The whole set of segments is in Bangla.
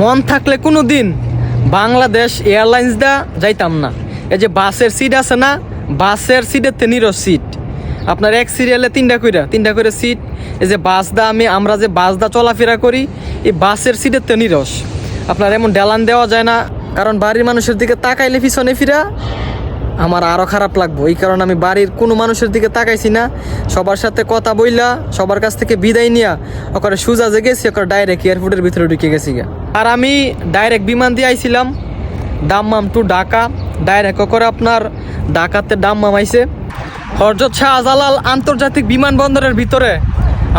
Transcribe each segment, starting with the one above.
মন থাকলে কোনো দিন বাংলাদেশ এয়ারলাইন্স দা যাইতাম না। এই যে বাসের সিট আছে না, বাসের সিটের তেনিরও সিট আপনার এক সিরিয়ালে তিনটা কইরা, তিনটা করে সিট এই যে বাস দা আমি, আমরা যে বাস দা চলাফেরা করি, এই বাসের সিটের তেনিরস আপনার এমন ডেলান দেওয়া যায় না, কারণ বাড়ির মানুষের দিকে তাকাইলে পিছনে ফিরা আমার আরও খারাপ লাগবো। এই কারণে আমি বাড়ির কোনো মানুষের দিকে তাকাইছি না। সবার সাথে কথা বইলা, সবার কাছ থেকে বিদায় নিয়া ওখানে সুজা যে গেছি ওখানে ডাইরেক্ট এয়ারপোর্টের ভিতরে ঢুকে গেছি গা। আর আমি ডাইরেক্ট বিমান দিয়ে আইছিলাম, দাম্মাম টু ঢাকা। ডাইরেক্ট করে আপনার ঢাকাতে দাম্মাম আইছে। হরজত শাহজালাল আন্তর্জাতিক বিমানবন্দরের ভিতরে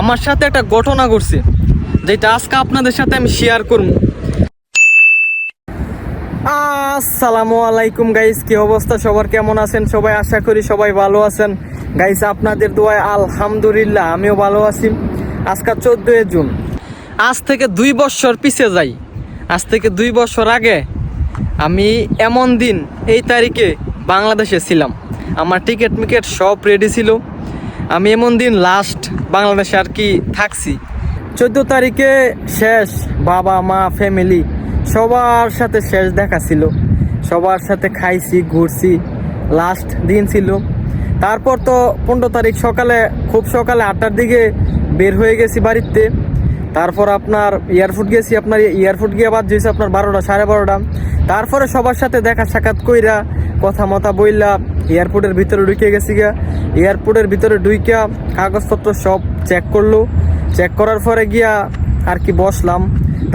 আমার সাথে একটা ঘটনা ঘটছে, যেটা আজকে আপনাদের সাথে আমি শেয়ার করব। আসসালামু আলাইকুম গাইস কি অবস্থা? সবার কেমন আছেন? সবাই আশা করি সবাই ভালো আছেন। গাইস আপনাদের দোয়ায় আলহামদুলিল্লাহ, আমিও ভালো আছি। আজকে চোদ্দই জুন। আজ থেকে দুই বছর পিছিয়ে যাই। আজ থেকে দুই বছর আগে আমি এমন দিন, এই তারিখে বাংলাদেশে ছিলাম। আমার টিকিট মিকেট সব রেডি ছিল। আমি এমন দিন লাস্ট বাংলাদেশে আর কি থাকছি। চোদ্দ তারিখে শেষ, বাবা, মা ফ্যামিলি সবার সাথে শেষ দেখা ছিল। সবার সাথে খাইছি, ঘুরছি লাস্ট দিন ছিল। তারপর তো পনেরো তারিখ সকালে, খুব সকালে আটটার দিকে বের হয়ে গেছি বাড়িতে। তারপর আপনার এয়ারপোর্ট গেছি, আপনার এয়ারপোর্ট গিয়ে বাদ হয়েছে আপনার বারোটা, সাড়ে বারোটা। তারপরে সবার সাথে দেখা সাক্ষাৎ কইরা কথা মতা বইলা, এয়ারপোর্টের ভিতরে ঢুকে গেছি গা এয়ারপোর্টের ভিতরে ঢুইকা কাগজপত্র সব চেক করল। চেক করার পরে গিয়া আর কি বসলাম।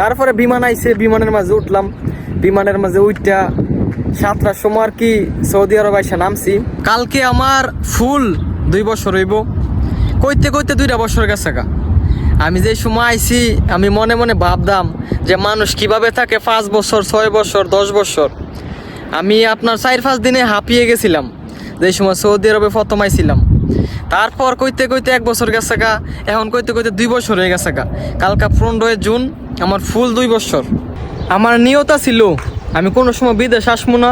তারপরে বিমান আইসে বিমানের মাঝে উঠলাম। বিমানের মাঝে উঠটা সাতটার সময় আর কি সৌদি আরব আইসা নামছি। কালকে আমার ফুল দুই বছর হইব। কইতে কইতে দুইটা বছর গেছে গা। আমি যে সময় আইছি, আমি মনে মনে ভাবতাম যে মানুষ কীভাবে থাকে পাঁচ বছর, ছয় বছর, দশ বছর। আমি আপনার চার পাঁচ দিনে হাঁপিয়ে গেছিলাম যে সময় সৌদি আরবে প্রথম আইছিলাম। তারপর কইতে কইতে এক বছর গেছে গা, এখন কইতে কইতে দুই বছর হয়ে গেছে গা। কালকা পনেরোই জুন, আমার ফুল দুই বছর। আমার নিয়তা ছিল আমি কোনো সময় বিদেশ আসব না,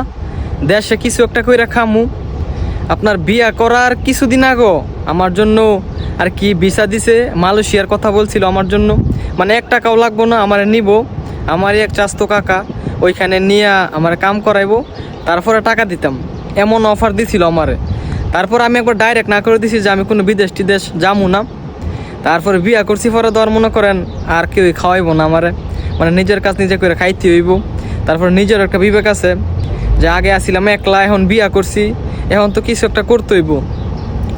দেশে কিছু একটা কইরা খামু। আপনার বিয়া করার কিছুদিন আগো আমার জন্য আর কি ভিসা দিছে, মালয়েশিয়ার কথা বলছিল আমার জন্য। মানে এক টাকাও লাগবো না, আমার নিব। আমারই এক চাস্তো কাকা, ওইখানে নিয়ে আমার কাম করাইবো। তারপরে টাকা দিতাম। এমন অফার দিছিল আমারে। তারপর আমি একবার ডাইরেক্ট না করে দিছি যে আমি কোনো বিদেশ টিদেশ যামু না। তারপরে বিয়া করছি পরে দর মনে করেন আর কেউ খাওয়াইবো না আমারে। মানে নিজের কাজ নিজে করে খাইতে হইব। তারপর নিজের একটা বিবেক আছে যে আগে আসছিলাম একলা, এখন বিয়া করছি, এখন তো কিছু একটা করতে হইব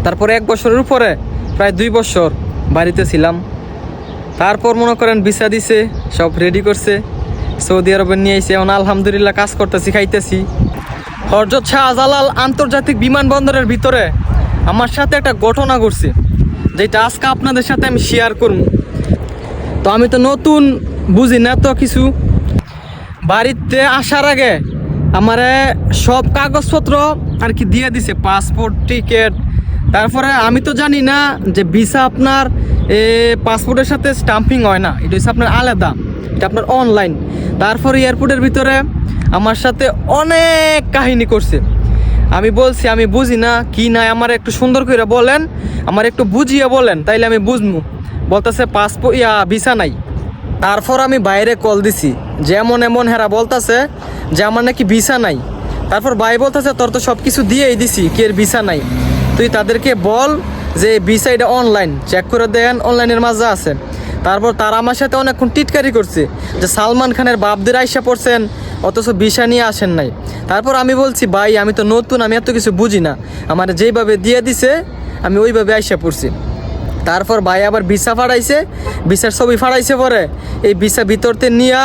তারপরে এক বছরের উপরে, প্রায় দুই বছর বাড়িতে ছিলাম। তারপর মনে করেন ভিসা দিছে, সব রেডি করছে। সৌদি আরবে নিয়ে এসে এখন আলহামদুলিল্লাহ কাজ করতেছি, খাইতেছি। হরজত শাহজালাল আন্তর্জাতিক বিমানবন্দরের ভিতরে আমার সাথে একটা ঘটনা ঘটছে, যেটা আজকে আপনাদের সাথে আমি শেয়ার করব। তো আমি তো নতুন বুঝি না তো কিছু। বাড়িতে আসার আগে আমারে সব কাগজপত্র আর কি দিয়ে দিছে পাসপোর্ট টিকিট তারপরে আমি তো জানি না যে ভিসা আপনার, এ পাসপোর্টের সাথে স্টাম্পিং হয় না, এটা হচ্ছে আপনার আলাদা, এটা আপনার অনলাইন তারপর এয়ারপোর্টের ভিতরে আমার সাথে অনেক কাহিনী করছে। আমি বলছি, আমি বুঝি না, কি নাই আমার একটু সুন্দর করে বলেন, আমার একটু বুঝিয়ে বলেন, তাইলে আমি বুঝব বলতেছে পাসপোর্ট ইয়া ভিসা নাই। তারপর আমি বাইরে কল দিছি। যেমন এমন হেরা বলতাছে যে আমার নাকি ভিসা নাই। তারপর ভাই বলতেছে, তোর তো সব কিছু দিয়েই দিছি, কি এর ভিসা নাই? তুই তাদেরকে বল যে ভিসা এটা অনলাইন চেক করে দেন অনলাইনের মাঝে আছে। তারপর তারা আমার সাথে অনেকক্ষণ টিটকারি করছে যে সালমান খানের বাপদের আইসা পড়ছেন, অথচ ভিসা নিয়ে আসেন নাই। তারপর আমি বলছি, ভাই, আমি তো নতুন, আমি এত কিছু বুঝি না। আমার যেইভাবে দিয়ে দিছে, আমি ওইভাবে আইসা পড়ছি। তারপর ভাই আবার ভিসা ফাড়াইছে, ভিসার ছবি ফাড়াইছে পরে। এই ভিসা ভিতরতে নিয়া,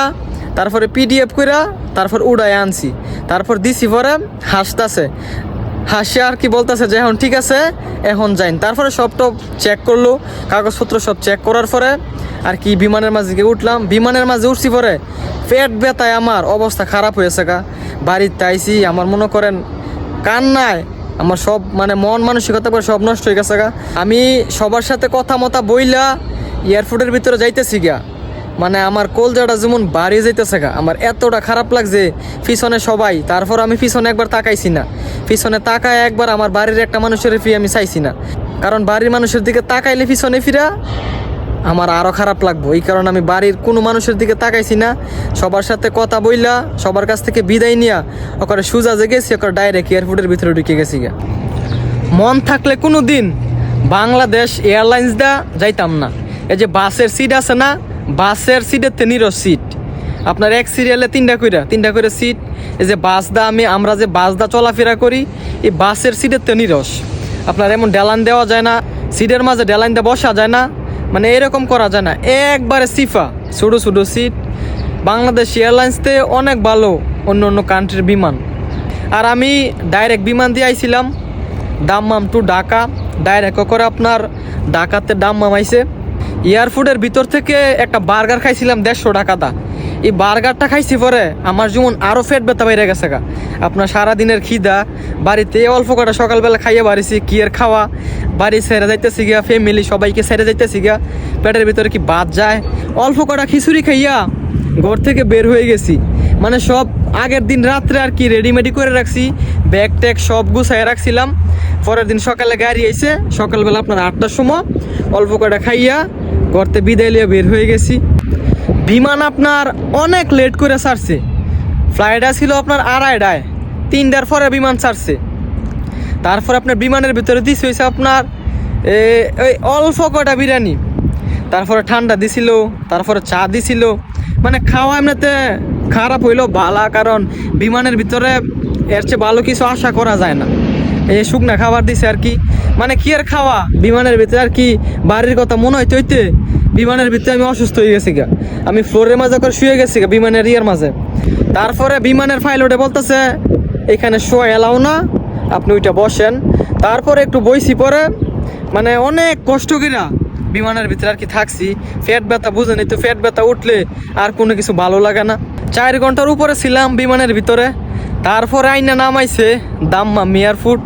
তারপরে পিডিএফ কইরা, তারপর উড়াই আনছি। তারপর দিছি পরে, হাসতাছে। হাসি আর কি বলতেছে যে, এখন ঠিক আছে, এখন যাইন। তারপরে সব টপ চেক করল, কাগজপত্র সব চেক করার পরে, আর কি বিমানের মাঝে গিয়ে উঠলাম। বিমানের মাঝে উঠছি পরে, পেট ব্যথায় আমার, অবস্থা খারাপ হয়েছে গা। বাড়িতে আইছি, আমার মনে করেন কান্নায় আমার সব মানে মন মানসিকতা করে সব নষ্ট হয়ে গেছে গা। আমি সবার সাথে কথা মতা বইলা এয়ারপোর্টের ভিতরে যাইতেছি গা মানে আমার কলজাটা যেমন বাড়িয়ে যাইতেছে গা, আমার এতটা খারাপ লাগছে পিছনে সবাই, তারপর আমি পিছনে একবার তাকাইছি না। পিছনে তাকায় একবার আমার বাড়ির একটা মানুষের ফি আমি চাইছি না। কারণ বাড়ির মানুষের দিকে তাকাইলে পিছনে ফিরা আমার আরও খারাপ লাগবো। এই কারণে আমি বাড়ির কোনো মানুষের দিকে তাকাইছি না। সবার সাথে কথা বইলা, সবার কাছ থেকে বিদায় নিয়া ওখানে সুজা যে গেছি, ওখানে ডাইরেক্ট এয়ারপোর্টের ভিতরে ঢুকে গেছি গা। মন থাকলে কোনো দিন বাংলাদেশ এয়ারলাইন্স দা যাইতাম না। এই যে বাসের সিট আছে না, বাসের সিটের তেনিরও সিট আপনার এক সিরিয়ালে তিনটা কইরা, তিনটা করে সিট এই যে বাস দা আমি, আমরা যে বাস দা চলাফেরা করি, এই বাসের সিটের তেনিরস আপনার এমন ডেলান দেওয়া যায় না সিটের মাঝে ডেলাইন দিয়ে বসা যায় না। মানে এরকম করা যায় না। একবারে সিফা, ছোটো ছোটো সিট বাংলাদেশ এয়ারলাইন্সতে অনেক ভালো অন্য অন্য কান্ট্রির বিমান। আর আমি ডাইরেক্ট বিমান দিয়ে আইছিলাম, দাম্মাম টু ঢাকা। ডাইরেক্ট করে আপনার ঢাকাতে দাম্মাম আইছে। এয়ারফোর্টের ভিতর থেকে একটা বার্গার খাইছিলাম দেড়শো টাকাটা এই বার্গারটা খাইছি পরে আমার যেমন আরও ফেট ব্যথা বাইরে গেছে গা। আপনার সারাদিনের খিদা, বাড়িতে অল্প কটা সকালবেলা খাইয়ে বাড়িছি, কি এর খাওয়া? বাড়ি ছেড়ে যাইতেছি গিয়া ফ্যামিলি সবাইকে সেরে যাইতেছি গিয়া, পেটের ভিতরে কি বাদ যায়? অল্প কটা খিচুড়ি খাইয়া ঘর থেকে বের হয়ে গেছি। মানে সব আগের দিন রাত্রে আর কি রেডিমেডি করে রাখছি ব্যাগ ট্যাগ সব গুছাই রাখছিলাম। পরের দিন সকালে গাড়ি আইছে, সকালবেলা আপনার আটটার সময় অল্প কটা খাইয়া ঘরতে বিদায় লিয়ে বের হয়ে গেছি। বিমান আপনার অনেক লেট করে ছাড়ছে। ফ্লাইটটা ছিল আপনার আড়াইটায়। তিনটার পরে বিমান ছাড়ছে। তারপর আপনার বিমানের ভিতরে দিস হয়েছে আপনার ওই অল্প কটা বিরিয়ানি। তারপরে ঠান্ডা দিছিল, তারপরে চা দিছিল। মানে খাওয়া এমনিতে খারাপ হইল ভালা কারণ বিমানের ভিতরে এর চেয়ে ভালো কিছু আশা করা যায় না। এই শুকনা খাবার দিছে আর কি। মানে কি আর খাওয়া? বিমানের ভিতরে আর কি বাড়ির কথা মনে হইতে হইতে বিমানের ভিতরে আমি অসুস্থ হয়ে গেছি গা। আমি ফ্লোরের মাঝে করে শুয়ে গেছি গা, বিমানের ইয়ার মাঝে। তারপরে বিমানের ফাইল ওটা বলতেছে, এখানে শো এলাও না, আপনি ওইটা বসেন। তারপরে একটু বইছি পরে মানে অনেক কষ্ট কইরা বিমানের ভিতরে আর কি থাকছি। ফ্যাট ব্যথা বুঝেনি তো ফ্যাট ব্যথা উঠলে আর কোনো কিছু ভালো লাগে না। চার ঘণ্টার উপরে ছিলাম বিমানের ভিতরে। তারপরে আইনা নামাইছে দাম্মাম এয়ারফুট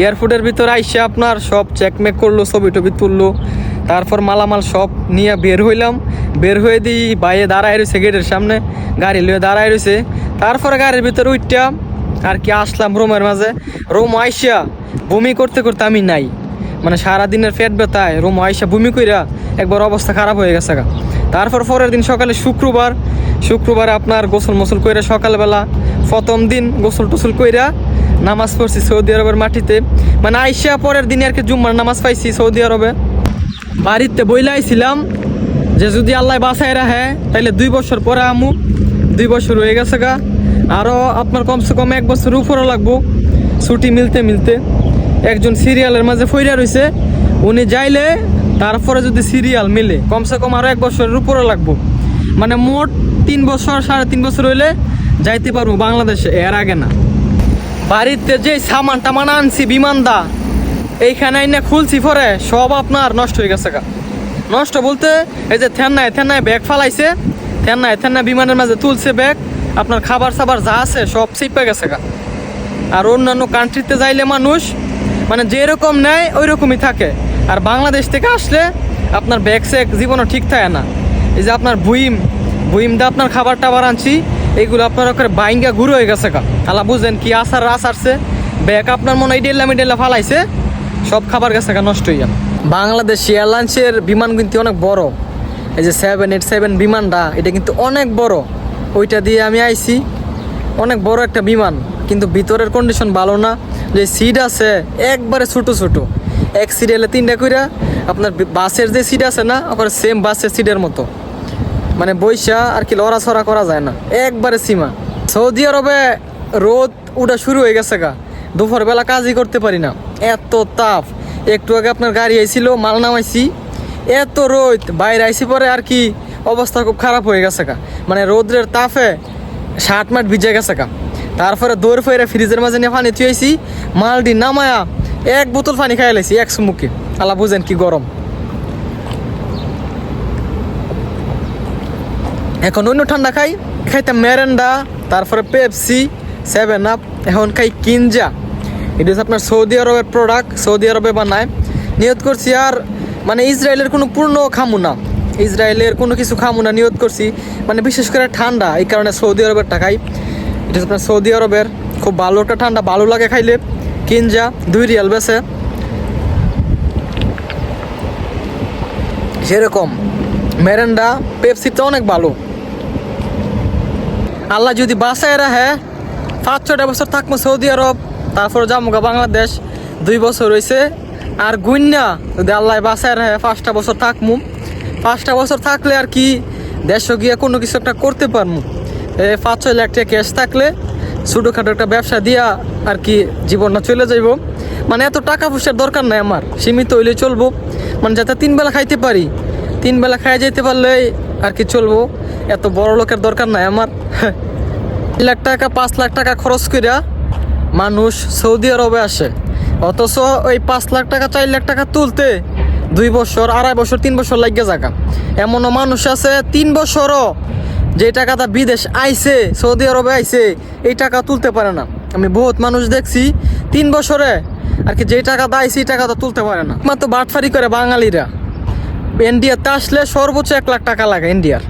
এয়ারফুটের ভিতরে আইসে আপনার সব চেকমেক করল, ছবি টবি তুললো। তারপর মালামাল সব নিয়ে বের হইলাম। বের হয়ে দিই, বাইরে দাঁড়ায় রয়েছে গেটের সামনে। গাড়ি লিয়ে দাঁড়ায় রয়েছে। তারপরে গাড়ির ভিতরে উঠটা আর কি আসলাম রুমের মাঝে। রুম আইসা বমি করতে করতে আমি নাই। মানে সারাদিনের পেট ব্যথায়, রুম আইসা বমি কইরা একবার অবস্থা খারাপ হয়ে গেছে গা। তারপর পরের দিন সকালে শুক্রবার শুক্রবার আপনার গোসল মোসল কইরা সকালবেলা প্রথম দিন গোসল টোসল কইরা নামাজ পড়ছি সৌদি আরবের মাটিতে। মানে আইসা পরের দিনে আর কি জুম্মার নামাজ পাইছি সৌদি আরবে। বাড়িতে বইলে আইছিলাম যে যদি আল্লাহ বাসায় রাখে, তাইলে দুই বছর পরে আমু। দুই বছর হয়ে গেছে গা। আরও আপনার কমসে কম এক বছর উপরও লাগবো ছুটি মিলতে মিলতে। একজন সিরিয়ালের মাঝে ফইরা রইছে, উনি যাইলে তারপরে যদি সিরিয়াল মিলে, কমসে কম আরও এক বছরের উপরে লাগবো। মানে মোট তিন বছর, সাড়ে তিন বছর হইলে যাইতে পারব বাংলাদেশে, এর আগে না। বাড়িতে যে সামান টামান আনছি বিমানদা এইখানে আইনা খুলছি পরে, সব আপনার নষ্ট হয়ে গেছে গা। নষ্ট বলতে, এই যে থেন্নায় থেন্নায় ব্যাগ ফালাইছে, থেন্নায় থেন্নায় বিমানের মাঝে তুলছে ব্যাগ, আপনার খাবার সাবার যা আছে সব চিপে গেছে গা। আর অন্যান্য কান্ট্রিতে যাইলে মানুষ মানে যেরকম নেয় ওই রকমই থাকে। আর বাংলাদেশ থেকে আসলে আপনার ব্যাগ সেক জীবনও ঠিক থাকে না। এই যে আপনার বুইম বুইম দিয়ে আপনার খাবার টাবার আনছি এইগুলো আপনার ওখানে বাইঙ্গা ঘুরে হয়ে গেছে কা আলা বুঝেন কি আসার রাস আসছে। ব্যাগ আপনার মনে হয় ডেল্লা মিডেল্লা ফালাইছে, সব খাবার গেছে গা, নষ্ট হইয়া। বাংলাদেশ এয়ারলাইন্সের বিমান কিন্তু অনেক বড়। এই যে সেভেন এইট সেভেন বিমানটা, এটা কিন্তু অনেক বড়। ওইটা দিয়ে আমি আইছি, অনেক বড় একটা বিমান। কিন্তু ভিতরের কন্ডিশন ভালো না। যে সিট আছে, একবারে ছোটো ছোটো। এক সিরিয়ালে তিনটা কইরা আপনার বাসের যে সিট আছে না, ওখানে সেম বাসের সিটের মতো। মানে বৈশা আর কি লড়াছড়া করা যায় না। একবারে সীমা। সৌদি আরবে রোদ উঠা শুরু হয়ে গেছে গা। দুপুরবেলা কাজই করতে পারি না। এত তাপ। একটু আগে আপনার গাড়ি আইছিল, মাল নামাইছি। এত রোদ। বাইরে আইসি পরে আর কি অবস্থা খুব খারাপ হয়ে গেছে গা। মানে রোদ্রের তাপে শার্ট মাট ভিজে গেছে গা। তারপরে দৌড় ফেরে ফ্রিজের মাঝে নিয়ে পানি থুয়েছি মালটি নামায়া এক বোতল পানি খাই লাইছি, এক সুমুকে আলা বুঝেন কি গরম। এখন অন্য ঠান্ডা খাই। খাইতাম মেরেন্ডা, তারপরে পেপসি সেভেন আপ এখন খাই কিনজা। এটা হচ্ছে আপনার সৌদি আরবের প্রোডাক্ট সৌদি আরবে বানায়। নিয়ত করছি আর মানে ইসরায়েলের কোনো পূর্ণ খামু না। ইসরায়েলের কোনো কিছু খামু না, নিয়ত করছি। মানে বিশেষ করে ঠান্ডা, এই কারণে সৌদি আরবের টাকাই এটা আপনার সৌদি আরবের খুব ভালো একটা ঠান্ডা, ভালো লাগে খাইলে। কিনজা, দুই রিয়াল বেছে সেরকম। মেরেন্ডা পেপসিটা অনেক ভালো। আল্লাহ যদি বাসায় রাখে, পাঁচ ছটা বছর থাকব সৌদি আরব, তারপর যাব বাংলাদেশ, দুই বছর হয়েছে আর গুন্যা, যদি আল্লাহ বাসায় রাখে, পাঁচটা বছর থাকমু। পাঁচটা বছর থাকলে আর কি, দেশে গিয়ে কোনো কিছু একটা করতে পারমু। পাঁচ ছয় লাখ টাকা ক্যাশ থাকলে, ছোটোখাটো একটা ব্যবসা দিয়া আর কি জীবনটা চলে যাইব। মানে এত টাকা পয়সার দরকার নাই আমার, সীমিত হইলে চলবো। মানে যাতে তিন বেলা খাইতে পারি, তিন বেলা খাই যেতে পারলে আর কি চলবো। এত বড় লোকের দরকার নাই আমার। লাখ টাকা, পাঁচ লাখ টাকা খরচ করিয়া মানুষ সৌদি আরবে আসে। অথচ ওই পাঁচ লাখ টাকা, চার লাখ টাকা তুলতে দুই বছর, আড়াই বছর, তিন বছর লাগিয়ে যাকা এমনও মানুষ আছে, তিন বছরও যে টাকাটা বিদেশ আইছে, সৌদি আরবে আইছে, এই টাকা তুলতে পারে না। আমি বহুত মানুষ দেখছি, তিন বছরে আর কি যে টাকাটা আইছে, এই টাকাটা তুলতে পারে না। মাত্র বাটফারি করে বাঙালিরা। ইন্ডিয়াতে আসলে সর্বোচ্চ এক লাখ টাকা লাগে ইন্ডিয়ার।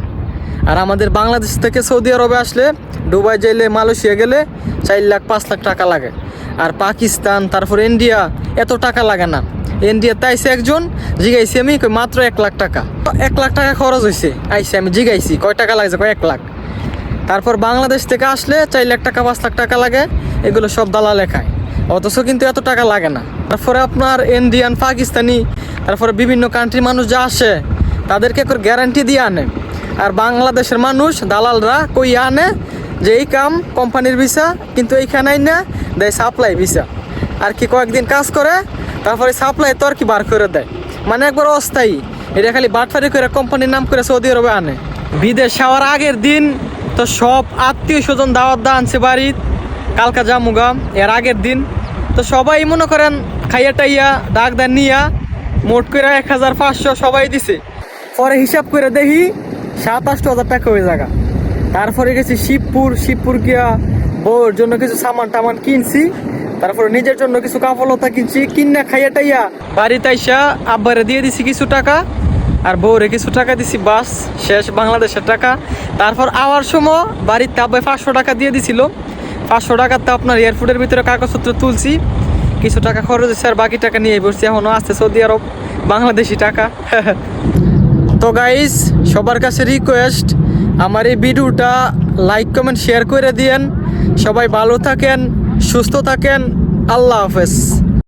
আর আমাদের বাংলাদেশ থেকে সৌদি আরবে আসলে দুবাই যাইলে মালয়েশিয়া গেলে চার লাখ, পাঁচ লাখ টাকা লাগে। আর পাকিস্তান, তারপর ইন্ডিয়া, এত টাকা লাগে না। ইন্ডিয়াতে আইসে একজন, জিগাইছি আমি মাত্র এক লাখ টাকা। এক লাখ টাকা খরচ হয়েছে আইসে আমি, জিগাইছি, কয় টাকা লাগছে? কয় এক লাখ। তারপর বাংলাদেশ থেকে আসলে চার লাখ টাকা, পাঁচ লাখ টাকা লাগে। এগুলো সব দালা লেখায় অথচ কিন্তু এত টাকা লাগে না। তারপরে আপনার ইন্ডিয়ান, পাকিস্তানি, তারপরে বিভিন্ন কান্ট্রি মানুষ যা আসে, তাদেরকে গ্যারান্টি দিয়ে আনে আর বাংলাদেশের মানুষ, দালালরা কই আনে যে এই কাম কোম্পানির ভিসা, কিন্তু এইখানে না দেয় সাপ্লাই ভিসা। আর কি কয়েকদিন কাজ করে, তারপরে সাপ্লাই তো আর কি বার করে দেয়। মানে একবার অস্থায়ী। এটা খালি বাটফারি করে কোম্পানির নাম করে সৌদি আরবে আনে। বিদেশ যাওয়ার আগের দিন তো সব আত্মীয় স্বজন দাওয়াত দা আনছে বাড়ির, কালকা জামুগা এর আগের দিন। তো সবাই মনে করেন খাইয়া টাইয়া, ডাক দা নিয়া, মোট করে এক হাজার পাঁচশো সবাই দিছে। পরে হিসাব করে দেখি সাতাশটো হাজার টাকা হয়ে জায়গা তারপরে গেছি শিবপুর শিবপুর গিয়া বউর জন্য কিছু সামান টামান কিনছি। তারপরে নিজের জন্য কিছু কাপড়লতা কিনছি। কিনা খাইয়া টাইয়া বাড়িতে আইসা আব্বারে দিয়ে দিছি কিছু টাকা আর বউরে কিছু টাকা দিছি, বাস, শেষ বাংলাদেশের টাকা। তারপর আওয়ার সময় বাড়িতে আব্বাই পাঁচশো টাকা দিয়ে দিছিল। পাঁচশো টাকাতে আপনার এয়ারপোর্টের ভিতরে কাগজপত্র তুলছি। কিছু টাকা খরচ হয়েছে আর বাকি টাকা নিয়ে বসছি এখনও আসছে সৌদি আরব, বাংলাদেশি টাকা। তো গাইস সবার কাছে রিকোয়েস্ট আমার এই ভিডিওটা লাইক কমেন্ট শেয়ার করে দিয়েন। সবাই ভালো থাকেন, সুস্থ থাকেন। আল্লাহ হাফেজ।